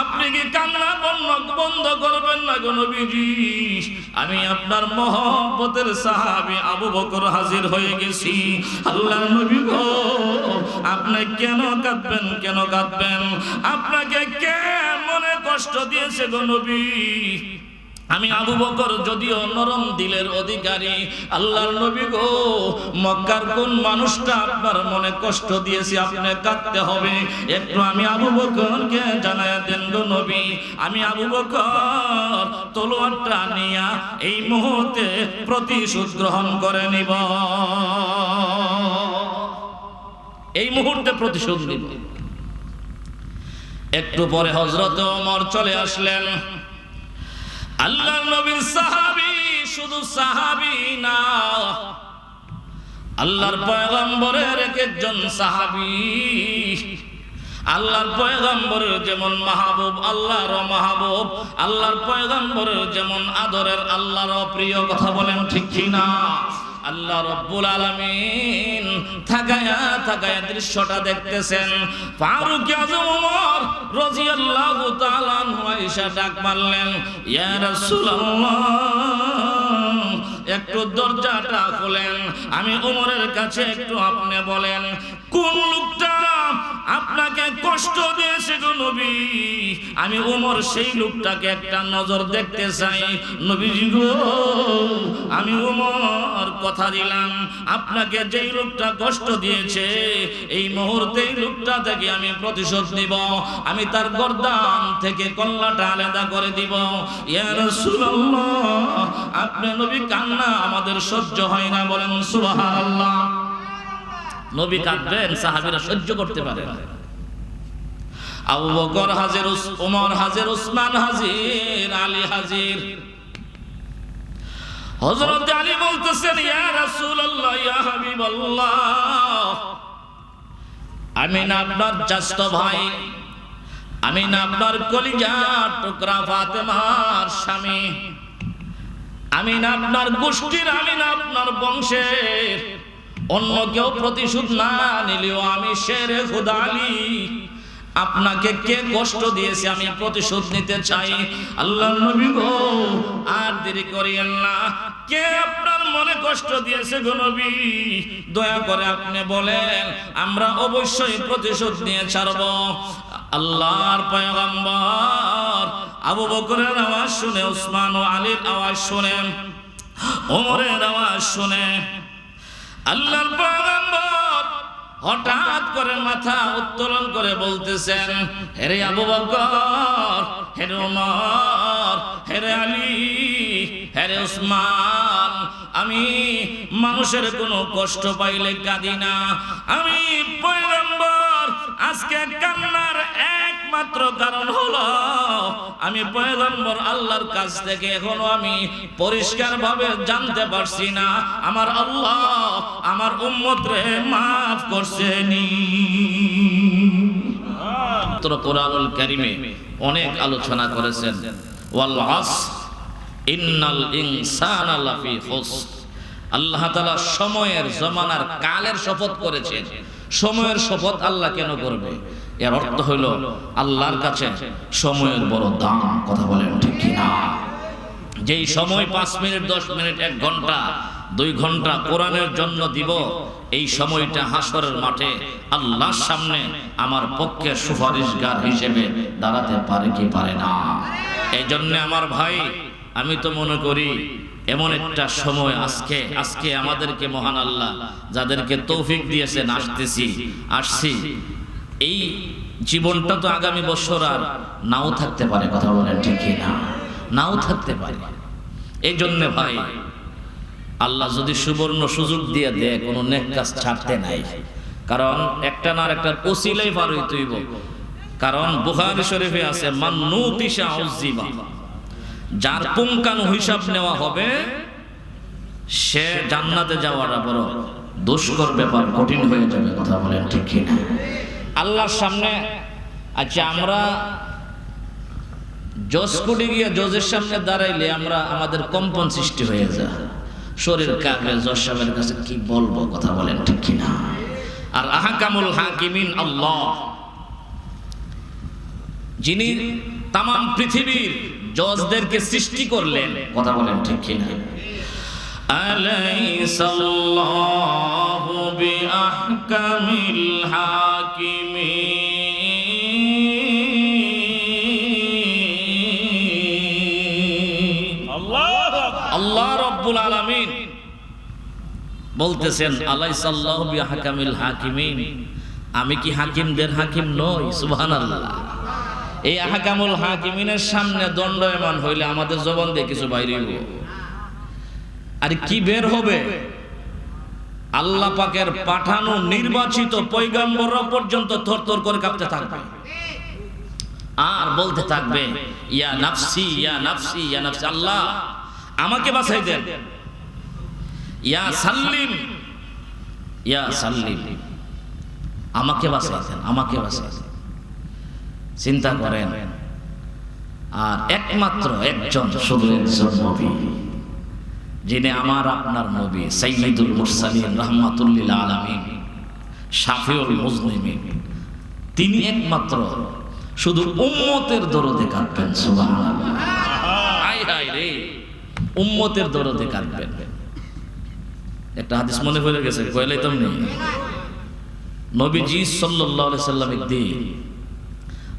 আপনি কি কান্না বন্ধ বন্ধ করবেন না গো নবীজি? আমি আপনার মহব্বতের সাহাবি আবু বকর হাজির হয়ে গেছি। আল্লাহ নবী গো, আপনি কেন কাঁদবেন কেন কাঁদবেন? আপনাকে কে মনে কষ্ট দিয়েছে গো নবী? আমি আবু বকর যদিও নরম দিলের অধিকারী, আল্লাহর নবী গো, মক্কার কোন মানুষটা আপনার মনে কষ্ট দিয়েছে আপনি কাঁদতে হবে। একটু আমি আবু বকরকে জানায় দেন গো নবী। আমি আবু বকর তলোয়ারটা নিয়া এই মুহূর্তে প্রতিশোধ গ্রহণ করে নিব। এই মুহূর্তে প্রতিশোধ নিব। একটু পরে হজরত ওমর চলে আসলেন। আল্লাহর নবীর সাহাবী শুধু সাহাবী না। আল্লাহর পয়গম্বরের এক একজন সাহাবী। আল্লাহর পয়গম্বরের যেমন মাহবুব, আল্লাহর মাহবুব, আল্লাহর পয়গম্বরের যেমন আদরের আল্লাহর প্রিয় কথা বলেন ঠিক কি না আল্লাহ রব্বুল আলামিন থাকায়া থাকায়া দৃশ্যটা দেখতেছেন। ফারুক আজম রাদিয়াল্লাহু তাআলা আয়েশা ডাক মারলেন, ইয়া রাসূলুল্লাহ। একটু দরজাটা খোলেন। আমি ওমরের কাছে একটু আপনি বলেন, কোন লোকটা আপনাকে কষ্ট দিয়েছে গো নবী। আমি ওমর সেই লোকটাকে একটা নজর দেখতে চাই। নবীজি গো, আমি ওমর কথা দিলাম। আপনাকে যেই লোকটা কষ্ট দিয়েছে, এই মুহূর্তে এই লোকটা থেকে আমি প্রতিশোধ নিব। আমি তার গর্দান থেকে কল্লাটা আলাদা করে দিব। ইয়া রাসূলুল্লাহ, আপনি নবী কান্না আমাদের সহ্য হয় না বলেন সুবহানাল্লাহ। নবী কাঁদবেন, সাহাবীরা সহ্য করতে পারে হাজির আলী হাজির। আলী ইয়া আমি না আপনার চাস্ত ভাই আমি না আপনার কলিজার টুকরা ফাতেমার স্বামী আমি না আপনার গোষ্ঠীর আমি না আপনার বংশের অন্য কেউ প্রতিশোধ না নিলেও আমি শেরে খুদালি আপনাকে কে কষ্ট দিয়েছে আমি প্রতিশোধ নিতে চাই? আল্লাহ নবী গো, আর দেরি করিয়েন না। কে আপনার মনে কষ্ট দিয়েছে গো নবী? দয়া করে আপনি বলেন, আমরা অবশ্যই প্রতিশোধ নিয়ে ছাড়ব। আল্লাহর পয়গম্বর আবু বকরের আওয়াজ শুনে ওসমান ও আলীর আওয়াজ শুনে, ওমরের আওয়াজ শুনে আল্লাহর পয়গম্বর হঠাৎ করে মাথা উত্তোলন করে বলতেছেন, হেরে আবু বকর, হেরে ওমর হেরে আলী, হেরে উসমান, আমি মানুষের কোনো কষ্ট পাইলে কাঁদি না, আমি পয়গম্বর আজকে কান্নার একমাত্র কারণ হলো, আমি পয়গম্বর আল্লাহর কাছ থেকে এখনও আমি পরিষ্কার ভাবে জানতে পারছি না, আমার আল্লাহ আমার উম্মত রে মাফ করছেনি কোরআনুল কারিমে অনেক আলোচনা করেছেন, ওয়াল আস ইন্নাল ইনসানা লাফি খুসর। আল্লাহ তাআলা সময়ের জমানার কালের শপথ করেছেন। সময়ের শপথ আল্লাহ কেন করবে? এর অর্থ হইল আল্লাহর কাছে সময়ের বড় দাম, কথা বলেন ঠিক কিনা? যেই সময় পাঁচ মিনিট, দশ মিনিট, এক ঘণ্টা, দুই ঘণ্টা কোরআনের জন্য দিব, এই সময়টা হাসরের মাঠে আল্লাহর সামনে আমার পক্ষে সুপারিশগার হিসেবে দাঁড়াতে পারে কি পারে না? এই জন্য আমার ভাই আমি তো মনে করি এমন একটা সময় আজকে আজকে আমাদেরকে মহান আল্লাহ যাদেরকে তৌফিক দিয়েছেন, আসতেছি, আসছি। এই জীবনটা তো আগামী বছর আর নাও থাকতে পারে, কথা বলেন ঠিক না? নাও থাকতে পারে। এই জন্যে ভাই, আল্লাহ যদি সুবর্ণ সুযোগ দিয়ে দেয়, কোনো নেক কাজ ছাড়তে নাই। কারণ একটা না একটা ওসিলাই পার হইতে হইব। কারণ বুখারী শরীফে আছে মান্নুতিশা উজ্জিবা যার পুঙ্কানু হিসাব নেওয়া হবে সে জান্নাতে যাওয়াটা বড় দুষ্কর ব্যাপার কঠিন হয়ে যাবে কথা বলেন ঠিক কিনা আল্লাহর সামনে আচ্ছা আমরা জজ কোটে গিয়ে জজের সামনে দাঁড়াইলে আমরা আমাদের কম্পন সৃষ্টি হয়ে যায় শরীর কাঁপে জজ সাহেবের কাছে কি বলব কথা বলেন ঠিক কিনা? আর আহাকামুল হাকিমিন আল্লাহ যিনি তাম পৃথিবীর জজদেরকে সৃষ্টি করলেন। কথা বলেন ঠিক কিনা? আলাইসাল্লাহু বিআহকামিল হাকিমিন। আল্লাহ রব্বুল আলামিন বলতেছেন আলাইসাল্লাহু বিআহকামিল হাকিমিন। আমি কি হাকিমদের হাকিম নই? সুবহানাল্লাহ। এই আহকামুল হাকিমিনের সামনে দণ্ডায়মান হইলে আমাদের জবান দিয়ে কিছু বাইরে আর কি বের হবে? আল্লাহ পাকের পাঠানো নির্বাচিত পৈগম্বররা পর্যন্ত থরথর করে কাঁপতে থাকবে। আর বলতে থাকবে, ইয়া নাফসি ইয়া নাফসি ইয়া নাফসি, আল্লাহ, আমাকে বাঁচাই দেন। ইয়া সাল্লিম ইয়া সাল্লিম, আমাকে বাঁচাই দেন, আমাকে বাঁচাই দেন। চিন্তা করেন। আর একমাত্র একজন শুধু একজন নবী, যিনি আমার আপনার নবী, সাইয়্যিদুল মুরসালিন রাহমাতুল্লিল আলামিন, শাফিউল মুজলিমিন তিনি একমাত্র শুধু উম্মতের দরদে কাঁদবেন হায় হায় রে, উম্মতের দরদে কাঁদবেন। একটা হাদিস মনে পড়ে গেছে কইলাই তুমি নবীজি সাল্লাল্লাহু আলাইহি সাল্লাম একদিন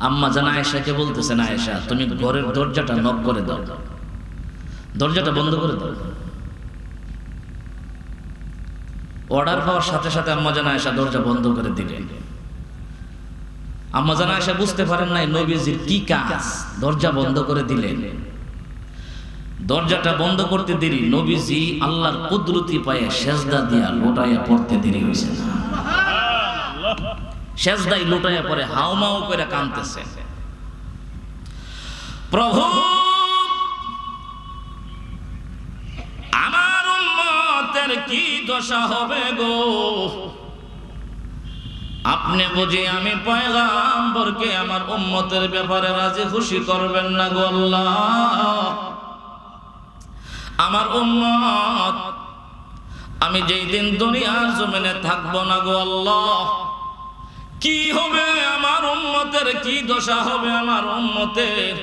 আম্মা জানা আয়েশাকে বলতেছেন, আয়েশা, তুমি ঘরের দরজাটা নক করে দাও। দরজাটা বন্ধ করে দাও। অর্ডার পাওয়ার সাথে সাথে আম্মা জানা আয়েশা দরজা বন্ধ করে দিলেন আম্মা জানা আয়েশা বুঝতে পারেন নাই, নবীজির কি কাজ? দরজা বন্ধ করে দিলেন। দরজাটা বন্ধ করতে দেরি, নবীজি আল্লাহর কুদরতি পায়ে সেজদা দিয়া লোটাইয়া পড়তে দেরি হয়েছে না। সেজদাই লুটাইয়া পরে হাউমাউ করে কাঁদতেছে। প্রভু, আমার উম্মতের কি দশা হবে গো? আপনি বুঝি আমি পয়গাম্বরকে আমার উম্মতের ব্যাপারে রাজি খুশি করবেন না গো আল্লাহ? আমার উম্মত, আমি যেই দিন দুনিয়ার জমিনে থাকব না গো আল্লাহ? কি হবে আমার উম্মতের? কি দশা হবে আমার উম্মতের?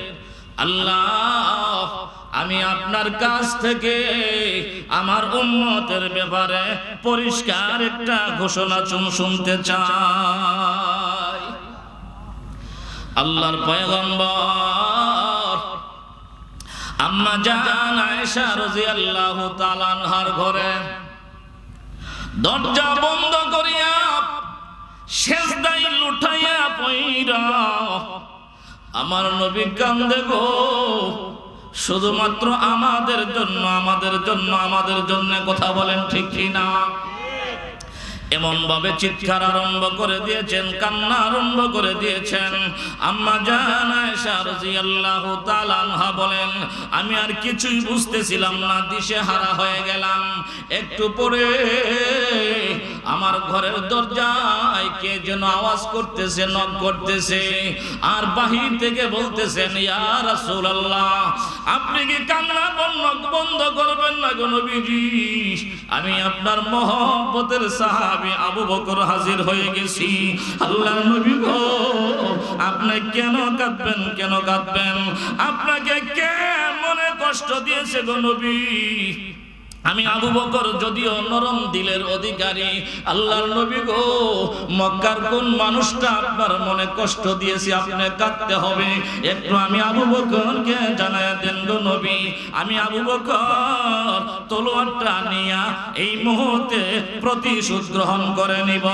আল্লাহ, আমি আপনার কাছ থেকে আমার উম্মতের ব্যাপারে পরিষ্কার একটা ঘোষণা চুন শুনতে চাই। আল্লাহর পয়গম্বর আম্মা জান আয়েশা রাদিয়াল্লাহু তাআলা আনহার ঘরে দরজা বন্ধ করিয়া লুঠাইয়া পইরা আমার নবী কান্দে গো। শুধুমাত্র আমাদের জন্য আমাদের জন্য আমাদের জন্য কথা বলেন ঠিক কিনা? এমন ভাবে চিৎকার আরম্ভ করে দিয়েছেন, কান্না আরম্ভ করে দিয়েছেন। আম্মা আনহা বলেন, আমি আর কিছুই বুঝতেছিলাম না দিশে হারা হয়ে গেলাম। একটু পরে আমার ঘরের দরজায় কে যেন আওয়াজ করতেছে, নক করতেছে, আর বাহির থেকে বলতেছেন, ইয়া রাসূলুল্লাহ, আপনি কি কান্না বন্ধ বন্ধ করবেন না গো নবীজি? আমি আপনার মহব্বতের সাহাবী আবু বকর হাজির হয়ে গেছি। আল্লাহ নবী গো, আপনি কেন কাঁদবেন কেন কাঁদবেন? আপনাকে কে মনে কষ্ট দিয়েছে গো নবী? আমি আবু বকর যদিও নরম দিলের অধিকারী, আল্লাহর নবী গো, মক্কার কোন মানুষটা আপনার মনে কষ্ট দিয়েছে আপনি কাঁদতে হবে। একটু আমি আবু বকরকে জানায় দেন গো নবী, আমি আবু বকর তলোয়ারটা নিয়া এই মুহূর্তে প্রতিশোধ গ্রহণ করে নিব।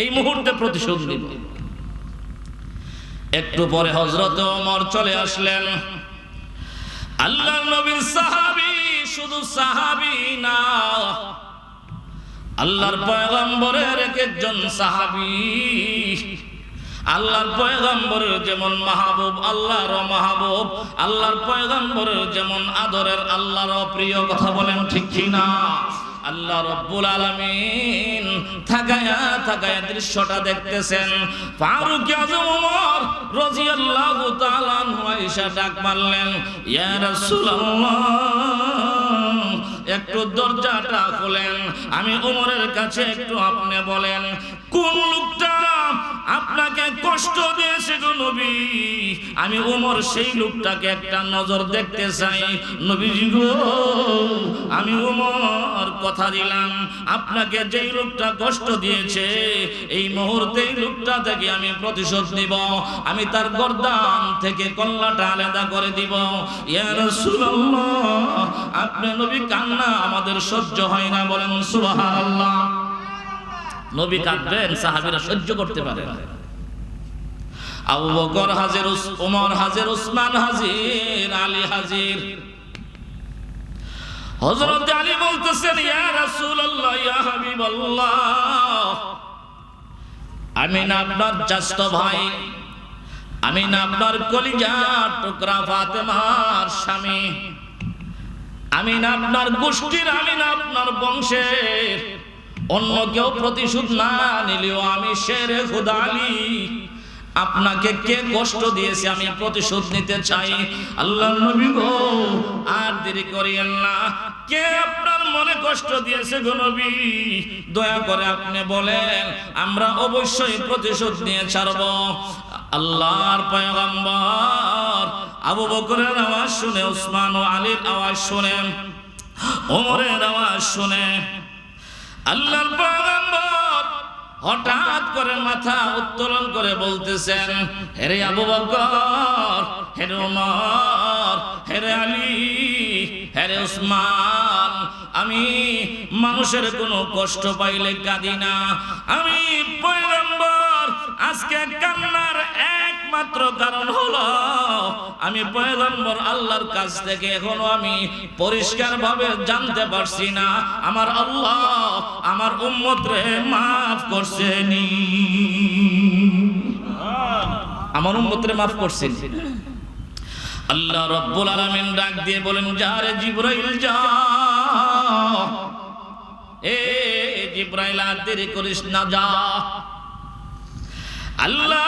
এই মুহূর্তে প্রতিশোধ নিব। একটু পরে হজরত ওমর চলে আসলেন। আল্লাহ নবীর সাহাবি শুধু সাহাবি না, আল্লাহর পয়গম্বরের এক একজন সাহাবি। আল্লাহর পয়গম্বরের যেমন মাহবুব, আল্লাহর মাহবুব, আল্লাহর পয়গম্বরের যেমন আদরের, আল্লাহর প্রিয় কথা বলেন ঠিক কিনা? আল্লাহ রব্বুল আলামিন থাকায়া থাকায়া দৃশ্যটা দেখতেছেন। ফারুক আজম ওমর রাদিয়াল্লাহু তাআলা আনহু ডাক মারলেন, ইয়া রাসূলুল্লাহ একটু দরজাটা খোলেন। আমি ওমরের কাছে একটু আপনি বলেন, কোন লোকটা আপনাকে কষ্ট দিয়েছে গো নবী? আমি উমর সেই লোকটাকে একটা নজর দেখতে চাই। নবীজি গো, আমি উমর কথা দিলাম, আপনাকে যেই লোকটা কষ্ট দিয়েছে, এই মুহূর্তেই লোকটা থেকে আমি প্রতিশোধ নিব। আমি তার গর্দান থেকে কল্লাটা আলাদা করে দিব। ইয়া রাসূলুল্লাহ, আপনি নবী কান্না আমাদের সহ্য হয় না, বলেন সুবহানাল্লাহ। নবী কাঁদবেন, সাহাবীরা সহ্য করতে পারে হযরত আলী আমি না আপনার চাস্ত ভাই, আমি না আপনার টুকরা ফাতেমার স্বামী আমি না আপনার গোষ্ঠীর, আমি না আপনার বংশের। অন্য কেউ প্রতিশোধ না নিলেও আমি শেরে খুদালি আপনাকে কে কষ্ট দিয়েছে আমি প্রতিশোধ নিতে চাই? আল্লাহ নবী গো, আর দেরি করিয়েন না। কে আপনার মনে কষ্ট দিয়েছে গো নবী? দয়া করে আপনি বলেন, আমরা অবশ্যই প্রতিশোধ নিয়ে ছাড়ব। আল্লাহর পয়গম্বর আবু বকরের আওয়াজ শুনে ওসমান ও আলীর আওয়াজ শুনে, ওমরের আওয়াজ শুনে, আল্লাহর পয়গম্বর হঠাৎ করে মাথা উত্তোলন করে বলতেছেন, হেরে আবু বকর, হেরে ওমর, হেরে আলী, হেরে উসমান, আমি মানুষের কোনো কষ্ট পাইলে কাঁদি না, আমি পয়গম্বর আজকে কান্নার একমাত্র কারণ হলো, আমি পয়গম্বর আল্লাহর কাছ থেকে এখনও আমি পরিষ্কার ভাবে জানতে পারছি না, আমার আল্লাহ আমার উম্মতরে মাফ করছেনি আমার উম্মতরে মাফ করছেন। আল্লাহ রব্বুল আলামিন ডাক দিয়ে বলেন, যারে জিবরাইল যা এ জিবরাইল আর দেরি করিস না, যা। আল্লাহ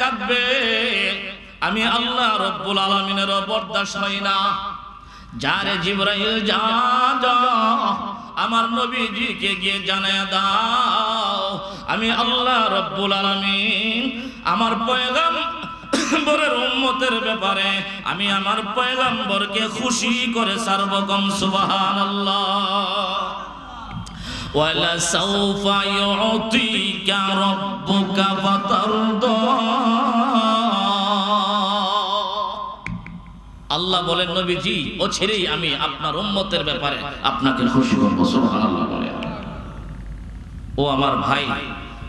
কাঁদবে। আমি আল্লাহ রব্বুল আলমিনের বরদাস হই না। যারে জিব্রাইল যা যা আমার নবীজিকে গিয়ে জানায় দাও। আমি আল্লাহ রব্বুল আলমিন আমার পয়গাম বরের উম্মতের ব্যাপারে আমি আমার পয়গাম্বরকে খুশি করে সার্বগম, সুবহানাল্লাহ। ولسوف يعطيك ربك فترضى আল্লাহ বলেন নবীজি ও ছেড়েই আমি আপনার উম্মতের ব্যাপারে আপনাকে খুশি করবো সুবহানাল্লাহ বলে ও আমার ভাই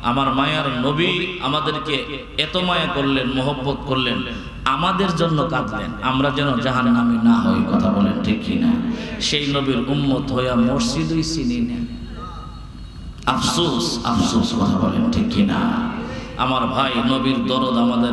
আমার মায়ার নবী আমাদেরকে এত মায়া করলেন মোহব্বত করলেন আমাদের জন্য কাঁদলেন আমরা যেন জাহান নামে না হই কথা বলেন ঠিক কিনা সেই নবীর উম্মত হইয়া মসজিদই চিনি না আফসোস আফসোস কথা বলেন ঠিক কিনা? আমার ভাই নবীর দরদ আমাদের